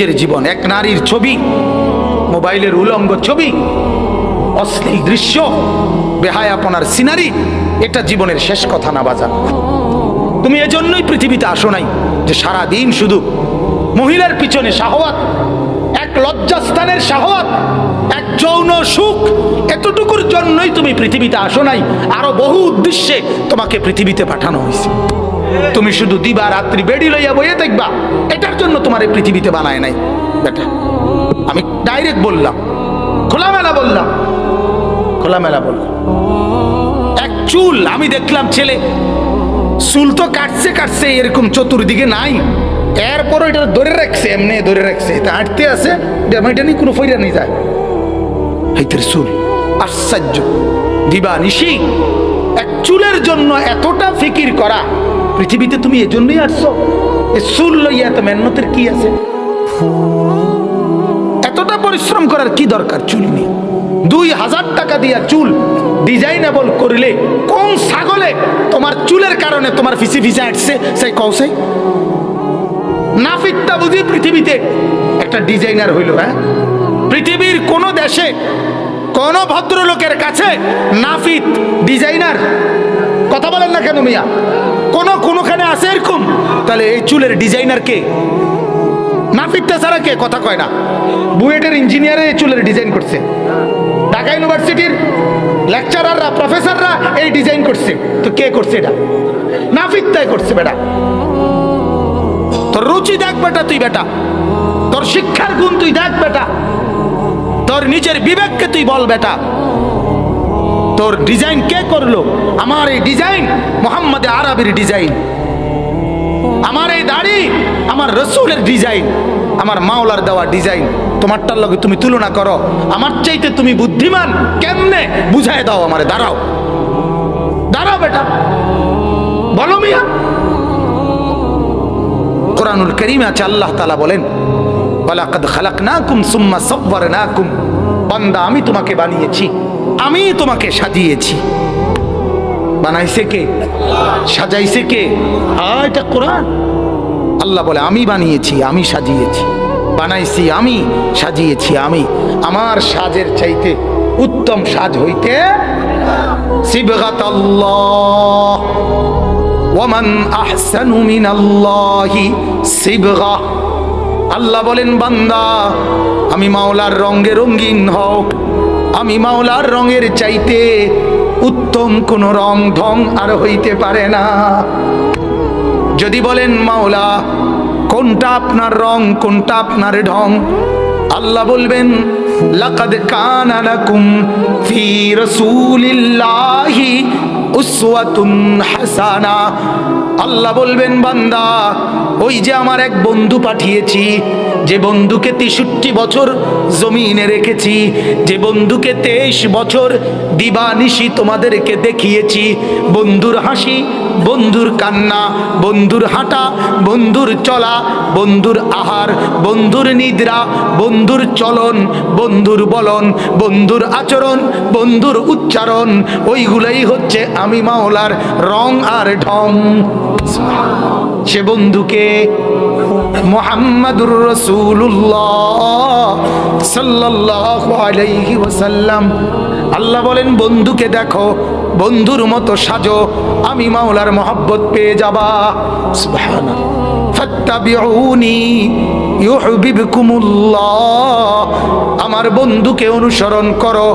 নিজের জীবন, এক নারীর ছবি, মোবাইলের উলঙ্গ ছবি, অশ্লীল দৃশ্য বেহায়াপনার সিনারি, এটা জীবনের শেষ কথা না বাজার তুমি এজন্যই পৃথিবীতে আসো নাই যে সারা দিন শুধু মহিলার পিছনে শাহওয়াত, এক লজ্জাস্থানের শাহওয়াত, এক যৌন সুখ, এতটুকুর জন্যই তুমি পৃথিবীতে আসো নাই। আরও বহু উদ্দেশ্যে তোমাকে পৃথিবীতে পাঠানো হয়েছে। তুমি শুধু দিবা, রাত্রি বেডি লইয়া বইয়ে দেখবা এটার জন্য তোমার এই পৃথিবীতে বানায় নাই। বেটা, আমি ডাইরেক্ট বললাম, খোলামেলা বললাম খোলামেলা বললাম। এক চুল, আমি দেখলাম ছেলে, চুল তো কাটছে কাটছে এরকম চতুর্দিকে নাই। এরপর এটা ধরে রাখছে, এমনি ধরে রাখছে, এটা হাঁটতে আছে, এটা নিয়ে কোনো ফইরা নিয়ে যায়। হাইতের চুল, আশ্চর্য। দিবা নিশি, এক চুলের জন্য এতটা ফিকির করা পৃথিবীতে তুমি এজন্যই আসছো? এ চুল লইয়া এত মেহনতের কি আছে? এতটা পরিশ্রম করার কি দরকার চুল নিয়ে? দুই হাজার টাকা দিয়া চুল ডিজাইনেবল করিলে কোন ছাগলে তোমার চুলের কারণে তোমার ফিসি ফিসা আসছে সেই কৌসাই নাফিকটা বুঝি পৃথিবীতে একটা ডিজাইনার হইল হ্যাঁ? পৃথিবীর কোন দেশে কোন ভদ্রলোকের কাছে নাফিত ডিজাইনার, কথা বলেন না কেন মিয়া? কোন কোনোখানে আছে এরকম? তাহলে এই চুলের ডিজাইনার কে? নাফিকটা ছাড়া কে? কথা কয় না। বুয়েটের ইঞ্জিনিয়ারে এই চুলের ডিজাইন করছে। ঢাকা ইউনিভার্সিটির লেকচারাররা প্রফেসররা এই ডিজাইন করছে। তো কে করছে এটা? নাফিকটাই করছে, বেটা। তোর রুচি দেখ, বেটা তুই, বেটা। তোর শিক্ষার গুণ তুই দেখ, বেটা। তোর নিজের বিবেককে তুই বল, বেটা। তোর ডিজাইন কে করল? আমার এই ডিজাইন মোহাম্মদ আরবির ডিজাইন আমার এই দাড়ি, আমার রসুলের ডিজাইন আমার মাওলার দেওয়া ডিজাইন তোমারটার লগে তুমি তুলনা করো। আমার চাইতে তুমি বুদ্ধিমান। কেমনে? বুঝায় দাও আমারে, দাঁড়াও। দাঁড়াও বেটা। বলো মিয়া। কোরআনুল করিম আছে, আল্লাহ তালা বলেন ওয়ালাকাদ খালাকনাকুম সুম্মা সাব্বারনাকুম। বান্দা, আমি তোমাকে বানিয়েছি। আমি তোমাকে সাজিয়েছি। বানাইছে কে? সাজাইছে কে? এটা কোরআন। আল্লাহ বলে, আমি বানিয়েছি, আমি সাজিয়েছি। বানাইছি, আমি সাজিয়েছি, আমি। আমার সাজের চাইতে উত্তম সাজ হইতে আল্লাহ বলেন, বান্দা, আমি মাওলার রঙে রঙিন হও। আমি মাওলার রঙের চাইতে উত্তম কোন রং ঢং আর হইতে পারে না। যদি বলেন, মাওলা, কোনটা আপনার রং, কোনটা আপনার ঢং? আল্লাহ বলবেন, লাকাদ কানা লাকুম ফি রাসূলিল্লাহি উসওয়াতুন হাসানা। আল্লাহ বলবেন, বান্দা, ওই যে আমার এক বন্ধু পাঠিয়েছি যে বন্ধুকে তেষট্টি বছর জমিনে রেখেছি, যে বন্ধুকে তেইশ বছর দিবানিশি তোমাদেরকে দেখিয়েছি। বন্ধুর হাসি, বন্ধুর কান্না, বন্ধুর হাঁটা, বন্ধুর চলা, বন্ধুর আহার, বন্ধুর নিদ্রা, বন্ধুর চলন, বন্ধুর বলন, বন্ধুর আচরণ, বন্ধুর উচ্চারণ, ওইগুলাই হচ্ছে আমি মাওলার রং আর ঢং। সে বন্ধুকে মোহাম্মদুর রসুল্লাহ সাল্লাল্লাহু আলাইহি ওসাল্লাম আল্লাহ বলেন, বন্ধুকে দেখো, বন্ধুর মতো সাজো, আমি মাওলার মহব্বত পেয়ে যাবা। ফাত্তাবিউনি ইউহিব্বুকুমুল্লাহ। আমার বন্ধুকে অনুসরণ করো,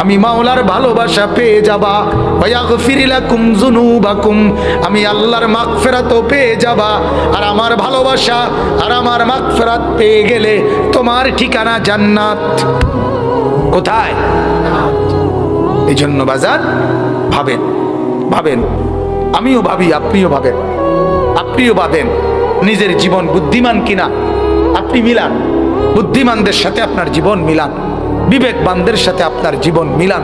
আমি মাওলার ভালোবাসা পেয়ে যাবা। ওয়াগফির লাকুম যুনুবাকুম, আমি আল্লাহর মাগফিরাতও পেয়ে যাবা। আর আমার ভালোবাসা আর আমার মাগফিরাত পেয়ে গেলে তোমার ঠিকানা জান্নাত। কোথায়? এই জন্য বাজার, ভাবেন ভাবেন। আমিও ভাবি, আপনিও ভাবেন আপনিও ভাবেন। নিজের জীবন বুদ্ধিমান কিনা? আপনি মিলান। বুদ্ধিমানদের সাথে আপনার জীবন মিলান। বিবেকবানদের সাথে আপনার জীবন মিলান।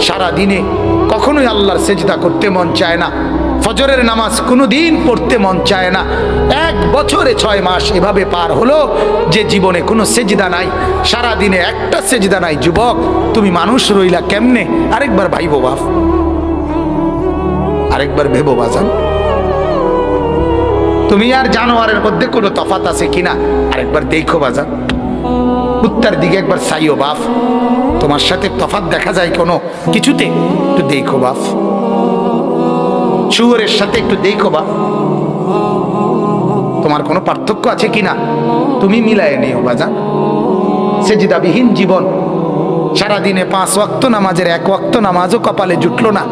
সারা দিনে কখনোই আল্লাহর সেজদা করতে মন চায় না। ফজরের নামাজ কোনো দিন পড়তে মন চায় না। এক বছরে ছয় মাস এভাবে পার হলো যে জীবনে কোনো সেজদা নাই। সারা দিনে একটা সেজদা নাই। যুবক, তুমি মানুষ রইলা কেমনে? আরেকবার ভাইবো বাপ আরেকবার ভেবো, বাজান। তুমি আর জানোয়ারের মধ্যে কোনো তফাত আছে কিনা? আরেকবার দেখো বাজার উত্তর দিকে একবার সাইও বাফ। তোমার সাথে তফাত দেখা যায় কোনো কিছুতে? একটু দেখো বাফ। শুয়োরের সাথে একটু দেখো বাপ তোমার কোনো পার্থক্য আছে কিনা? তুমি মিলায় নিও বাজান। সেজিদাবিহীন জীবন। সারাদিনে পাঁচ ওয়াক্ত নামাজের এক ওয়াক্ত নামাজও কপালে জুটলো না।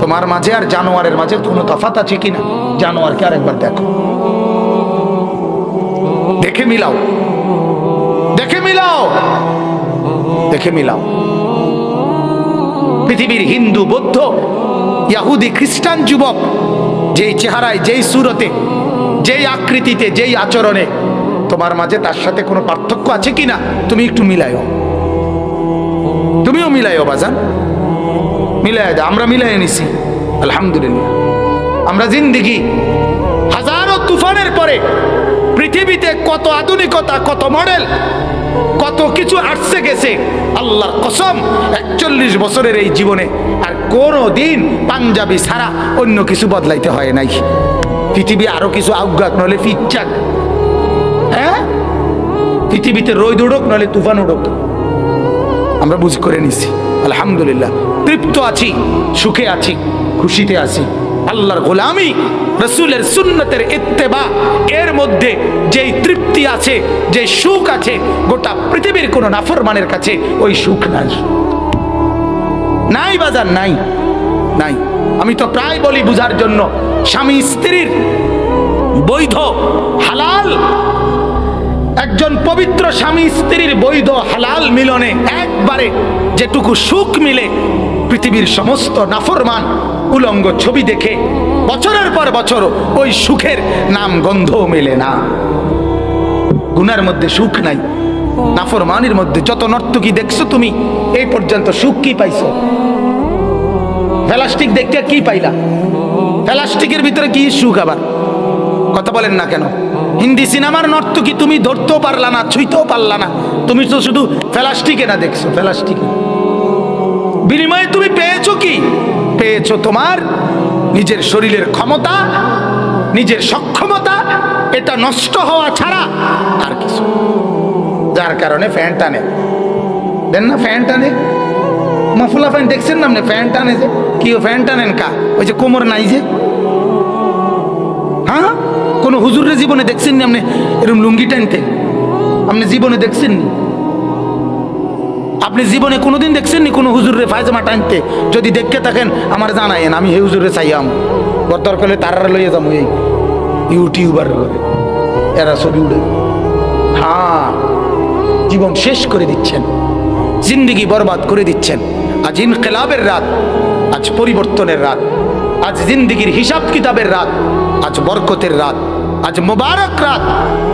তোমার মাঝে আর জানোয়ারের মাঝে কোনো তফাত আছে কিনা? জানোয়ারকে আরেকবার দেখো। দেখে মিলাও। দেখে মিলাও। দেখে মিলাও। পৃথিবীর হিন্দু, বৌদ্ধ, ইয়াহুদি, খ্রিস্টান যুবক, যেই চেহারায়, যেই সুরতে, যেই আকৃতিতে, যেই আচরণে, তোমার মাঝে তার সাথে কোনো পার্থক্য আছে কিনা? তুমি একটু মিলাইও তুমিও মিলাইও বাজান। মিলাই দাও আমরা মিলাই নিছি। আলহামদুলিল্লাহ। আমরা জিন্দিগি। হাজারো তুফানের পরে পৃথিবীতে কত আধুনিকতা, কত মডেল, কত কিছু আসছে গেছে, আল্লাহর কসম, একচল্লিশ বছরের এই জীবনে আর কোনো দিন পাঞ্জাবি ছাড়া অন্য কিছু বদলাইতে হয় নাই। পৃথিবী আরও কিছু আজ্ঞাক নলে ফিচ্চাক হ্যাঁ? পৃথিবীতে রোদ উড়ুক নলে তুফান উড়ুক। আমরা বুঝ করে নিছি। আলহামদুলিল্লাহ। তৃপ্ত আছি, সুখে আছি, খুশিতে আছি। আল্লাহর গোলামি, রসুলের সুন্নতের ইত্তেবা, এর মধ্যে যেই তৃপ্তি আছে যে সুখ আছে, গোটা পৃথিবীর কোনো নাফরমানের কাছে ওই সুখ নাই। নাই বাজার, নাই নাই। আমি তো প্রায় বলি বুঝার জন্য, স্বামী স্ত্রীর বৈধ, হালাল, একজন পবিত্র স্বামী স্ত্রীর বৈধ, হালাল মিলনে একবারে যেটুকু সুখ মিলে পৃথিবীর সমস্ত নাফরমান উলঙ্গ ছবি দেখে বছরের পর বছর ওই সুখের নাম গন্ধ মেলে না। গুনার মধ্যে সুখ নাই, নাফরমানির মধ্যে যত নর্তকী দেখছ তুমি, এই পর্যন্ত সুখ কি পাইছো? প্লাস্টিক দেখতে কি পাইলা? প্লাস্টিকের ভিতরে কি সুখ আবার? কথা বলেন না কেন? হিন্দি সিনেমার নর্তকী তুমি ধরতেও পারলা না, ছুঁইতেও পারলা না। তুমি তো শুধু প্লাস্টিকে না দেখছ, প্লাস্টিকে। বিনিময়ে তুমি পেয়েছ কি? পেয়েছ তোমার নিজের শরীরের ক্ষমতা, নিজের সক্ষমতা, এটা নষ্ট হওয়া ছাড়া আর কিছু যার কারণে ফ্যান টানে। দেন না ফ্যান টানে? মাফুলা ফ্যান দেখছেন না আপনি? ফ্যান টানে যে। কি ও ফ্যান টানেন কা? ওই যে কোমর নাই যে। হ্যাঁ? কোনো হুজুরের জীবনে দেখছেন না আপনি? এরকম লুঙ্গি টানতে। আপনি জীবনে দেখছেন নি? আপনি জীবনে কোনোদিন দেখছেন নি কোনো হুজুরের ফায়জামা টানতে? যদি দেখতে থাকেন, আমার জানাইন আমি হে হুজুরে চাইয়াম। বদর করলে তারা লইয়ে যাব এই ইউটিউবার করে এরা ছবি উড়ে হ্যাঁ জীবন শেষ করে দিচ্ছেন। জিন্দিগি বরবাদ করে দিচ্ছেন। আজ ইনকেলাবের রাত, আজ পরিবর্তনের রাত, আজ জিন্দিগির হিসাব কিতাবের রাত, আজ বরকতের রাত। আজ মুবারক রাত।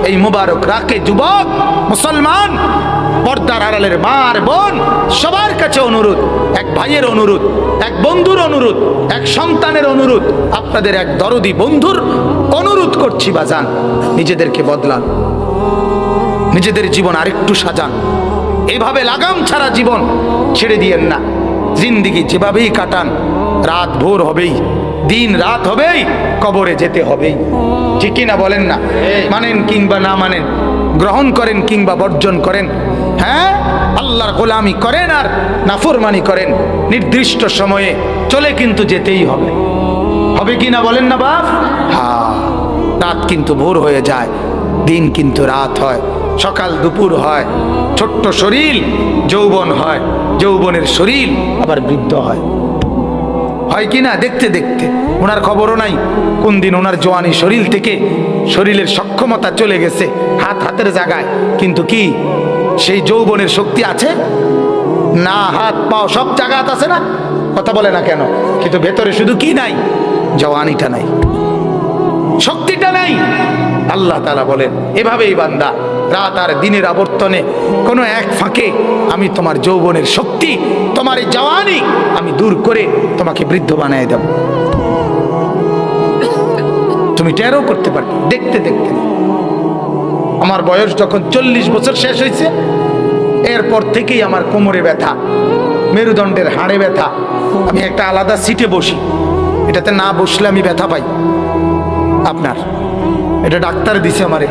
এই মুবারক রাকে যুবক, মুসলমান, পর্দার আড়ালের মার বোন, সবার কাছে অনুরোধ, এক ভাইয়ের অনুরোধ, এক বন্ধুর অনুরোধ, এক সন্তানের অনুরোধ, আপনাদের এক দরদি বন্ধুর অনুরোধ করছি বাজান, নিজেদেরকে বদলান, নিজেদের জীবন আরেকটু সাজান। এভাবে লাগাম ছাড়া জীবন ছেড়ে দিয়েন না, জিন্দিগি যেভাবেই কাটান, রাত ভোর হবেই। দিন রাত হবেই, কবরে যেতে হবেই। ঠিক না বলেন না? মানেন কিংবা না মানেন, গ্রহণ করেন কিংবা বর্জন করেন হ্যাঁ? আল্লাহর গোলামি করেন আর নাফরমানি করেন, নির্দিষ্ট সময়ে চলে কিন্তু যেতেই হবে। হবে কি না বলেন না বাপ? হ্যাঁ রাত কিন্তু ভোর হয়ে যায়, দিন কিন্তু রাত হয়, সকাল দুপুর হয়, ছোট্ট শরীর, যৌবন হয়, যৌবনের শরীর আবার বৃদ্ধ হয়। হয় কি না দেখতে দেখতে। ওনার খবরও নাই। কোন দিন ওনার জোয়ানি শরীর থেকে শরীরের সক্ষমতা চলে গেছে, হাত হাতের জায়গায়। কিন্তু কি, সেই যৌবনের শক্তি আছে? না, হাত, পাও, সব জায়গাত আছে না? কথা বলে না কেন? কিন্তু ভেতরে শুধু কি নাই? জওয়ানিটা নাই। শক্তিটা নাই। আল্লাহ তালা বলেন, এভাবেই বান্দা রাত আর দিনের আবর্তনে কোনো এক ফাঁকে আমি তোমার যৌবনের শক্তি, তোমার জওয়ানি আমি দূর করে তোমাকে বৃদ্ধ বানিয়ে দেব। তুমি টেরও করতে পারবে, দেখতে দেখতে। আমার বয়স যখন চল্লিশ বছর শেষ হয়েছে, এরপর থেকেই আমার কোমরে ব্যথা, মেরুদণ্ডের হাড়ে ব্যথা। আমি একটা আলাদা সিটে বসি, এটাতে না বসলে আমি ব্যথা পাই। আপনার, এটা ডাক্তার দিছে আমারে।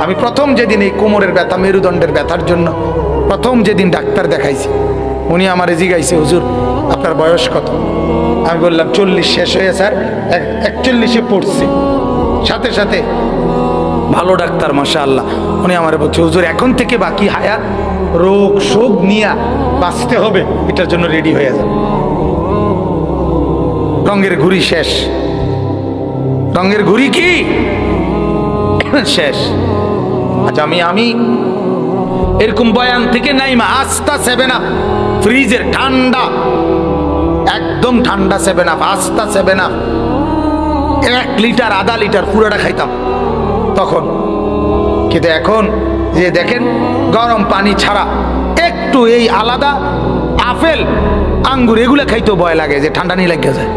আমি প্রথম যেদিন এই কোমরের ব্যথা, মেরুদণ্ডের ব্যথার জন্য প্রথম যেদিন ডাক্তার দেখাইছি, উনি আমারে জিগাইছে, হুজুর, আপনার বয়স কত? আমি বললাম, চল্লিশ, শেষ হয়ে স্যার এক- একচল্লিশে পড়ছে। সাথে সাথে, ভালো ডাক্তার মাসা আল্লাহ উনি আমার বলছে, হুজুর, এখন থেকে বাকি হায়াত রোগ, শোক নিয়ে বাঁচতে হবে, এটার জন্য রেডি হয়ে যাবে রঙের ঘুড়ি শেষ। রঙের ঘুড়ি কি? শেষ। আমি আমি এরকম বয়ান থেকে নাইমা, আস্তা সেভেন আপ। ফ্রিজের ঠান্ডা, একদম ঠান্ডা সেভেন আপ, আস্তা সেভেন আপ। এক লিটার, আধা লিটার পুরোটা খাইতাম। তখন। কিন্তু এখন, যে দেখেন, গরম পানি ছাড়া একটু এই আলাদা আপেল, আঙ্গুর, এগুলো খাইতেও ভয় লাগে যে ঠান্ডা নিয়ে লাগে যায়।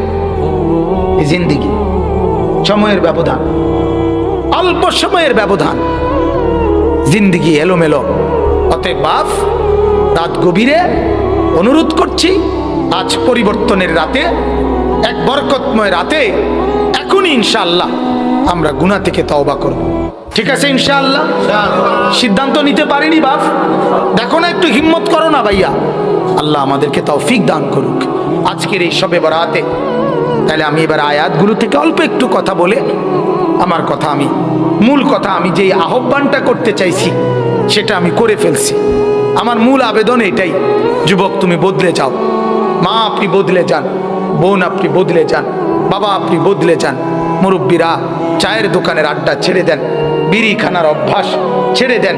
এই জিন্দিগি, সময়ের ব্যবধান, অল্প সময়ের ব্যবধান। জিন্দিগি এলোমেলো। অতএব বাপ, রাত গভীরে অনুরোধ করছি, আজ পরিবর্তনের রাতে, এক বরকতময় রাতে, এখনই ইনশাআল্লাহ আমরা গুণা থেকে তওবা করব। ঠিক আছে ইনশাআল্লাহ? সিদ্ধান্ত নিতে পারিনি বাপ। দেখো না, একটু হিম্মত করো না ভাইয়া। আল্লাহ আমাদেরকে তৌফিক দান করুক। আজকের এই সবে বরাতে, তাহলে আমি এবার আয়াতগুলো থেকে অল্প একটু কথা বলে, আমার কথা আমি মূল কথা আমি যেই আহ্বানটা করতে চাইছি, সেটা আমি করে ফেলছি। আমার মূল আবেদন এটাই, যুবক তুমি বদলে যাও। মা আপনি বদলে যান, বোন আপনি বদলে যান, বাবা আপনি বদলে যান, মুরব্বীরা চায়ের দোকানের আড্ডা ছেড়ে দেন বিড়ি খানার অভ্যাস ছেড়ে দেন